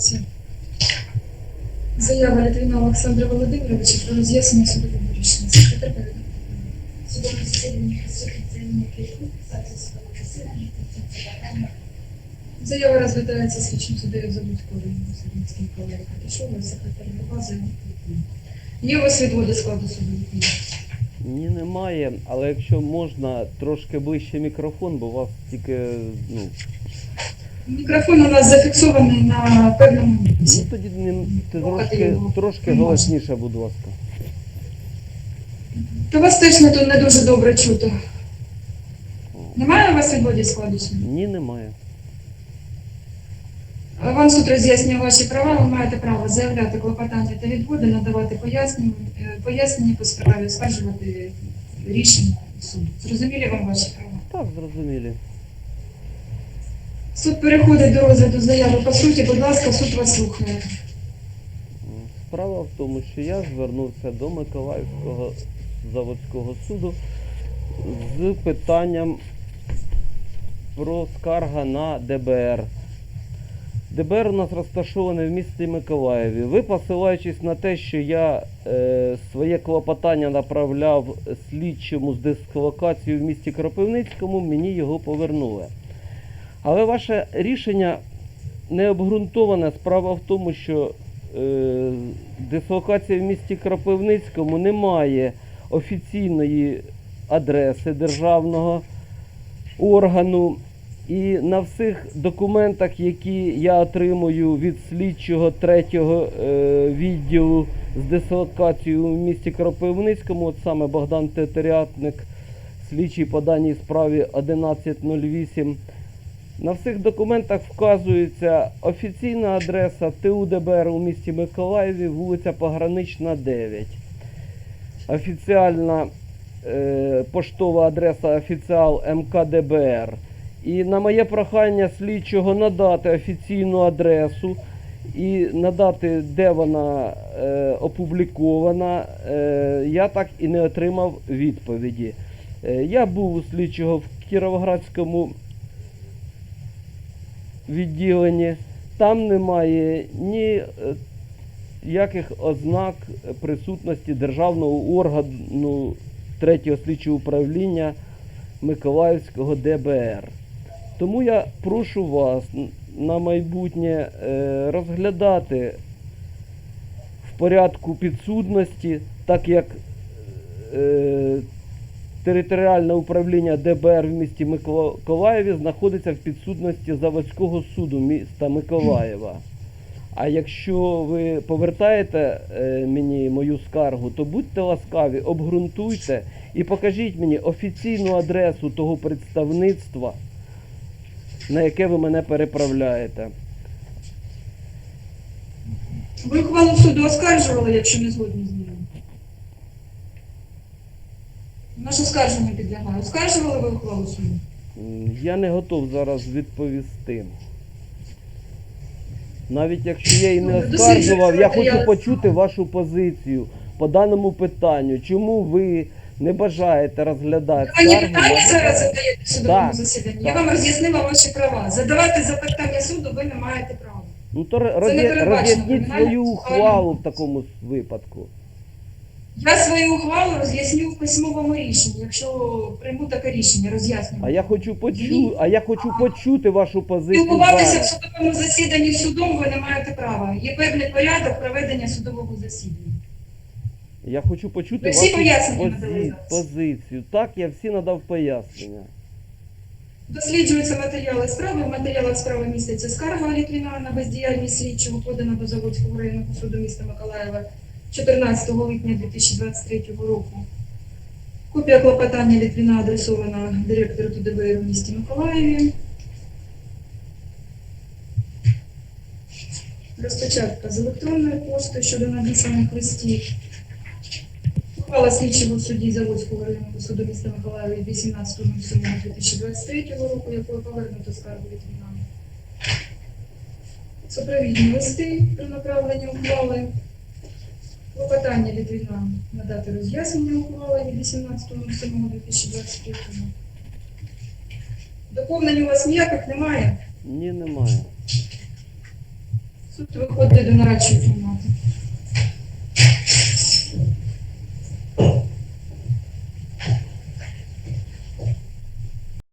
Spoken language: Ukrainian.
розглядається заява Литвина Олександра Володимировича про роз'яснення судового рішення. Секретар. Судове засідання присутні цивільні керівник, судового засідання, питання. Заява розглядається слідчим суддею Забудькою Сергійським колегою Катішовою, секретар доказує. Є у вас відводи складу суду? Ні, немає, але якщо можна, трошки ближче мікрофон, бо у вас тільки, ну, Мікрофон у нас зафіксований на певному ну місці. тоді не, ти трошки, трошки голосніше, будь ласка. То вас теж не, не дуже добре чути. Немає у вас відводів складу? Ні, немає. Вам суд роз'яснює ваші права, ви маєте право заявляти клопотання та відводи, надавати пояснення, е, пояснення по справі, оскаржувати рішення суду. Зрозумілі вам ваші права? Так, зрозумілі. Суд переходить до розгляду заяви по суті. Будь ласка, суд вас слухає. Справа в тому, що я звернувся до Миколаївського заводського суду з питанням про скарга на ДБР. ДБР у нас розташоване в місті Миколаєві. Ви, посилаючись на те, що я е, своє клопотання направляв слідчому з дислокацією в місті Кропивницькому, мені його повернули. Але ваше рішення не обґрунтоване. Справа в тому, що е, дислокація в місті Кропивницькому не має офіційної адреси державного органу. І на всіх документах, які я отримую від слідчого третього е, відділу з дислокацією в місті Кропивницькому, от саме Богдан Тетерятник, слідчий по даній справі 1108, на всіх документах вказується офіційна адреса ТУ ДБР у місті Миколаєві, вулиця Погранична 9. Офіціальна е, поштова адреса офіціал МКДБР. І на моє прохання слідчого надати офіційну адресу і надати, де вона е, опублікована, е, я так і не отримав відповіді. Е, я був у слідчого в Кіровоградському відділенні. Там немає ні е, ознак присутності державного органу третього слідчого управління Миколаївського ДБР. Тому я прошу вас на майбутнє е, розглядати в порядку підсудності, так як е, територіальне управління ДБР в місті Миколаєві знаходиться в підсудності Заводського суду міста Миколаєва. А якщо ви повертаєте е, мені мою скаргу, то будьте ласкаві, обґрунтуйте і покажіть мені офіційну адресу того представництва, на яке ви мене переправляєте. Ви ухвалу суду оскаржували, якщо не згодні з Наше скарження підлягає. Оскаржували ви ухвалу суду? Я не готов зараз відповісти. Навіть якщо я її не оскаржував, я хочу почути вашу позицію по даному питанню. Чому ви не бажаєте розглядати Ви мені питання зараз задаєте в судовому засіданні. Я вам роз'яснила ваші права. Задавати запитання суду ви не маєте права. Ну то не роз'ясніть свою ухвалу в такому випадку. Я свою ухвалу роз'ясню в письмовому рішенні, якщо прийму таке рішення, роз'яснюю. А я хочу почути, а я хочу почути вашу позицію Спілкуватися в судовому засіданні судом ви не маєте права. Є певний порядок проведення судового засідання. Я хочу почути Ви всі вашу пояснення зараз? позицію. Так, я всі надав пояснення. Досліджуються матеріали справи. В матеріалах справи містяться скарга Літвіна на бездіяльність слідчого, подана до Заводського районного суду міста Миколаєва 14 липня 2023 року. Копія клопотання Літвіна адресована директору ТДБР у місті Миколаєві. Розпечатка з електронної пошти щодо надісланих листів. Ухвала слідчого судді Заводського районного суду міста Миколаєва від 18.07.2023 року, якою повернуто скаргу Мінами. Супровідні листи про направлення ухвали. Клопотання від Віна надати роз'яснення ухвали від 18.07.2023 Доповнень у вас ніяких немає. Ні, немає. Суд виходить до нарадчої кімнати.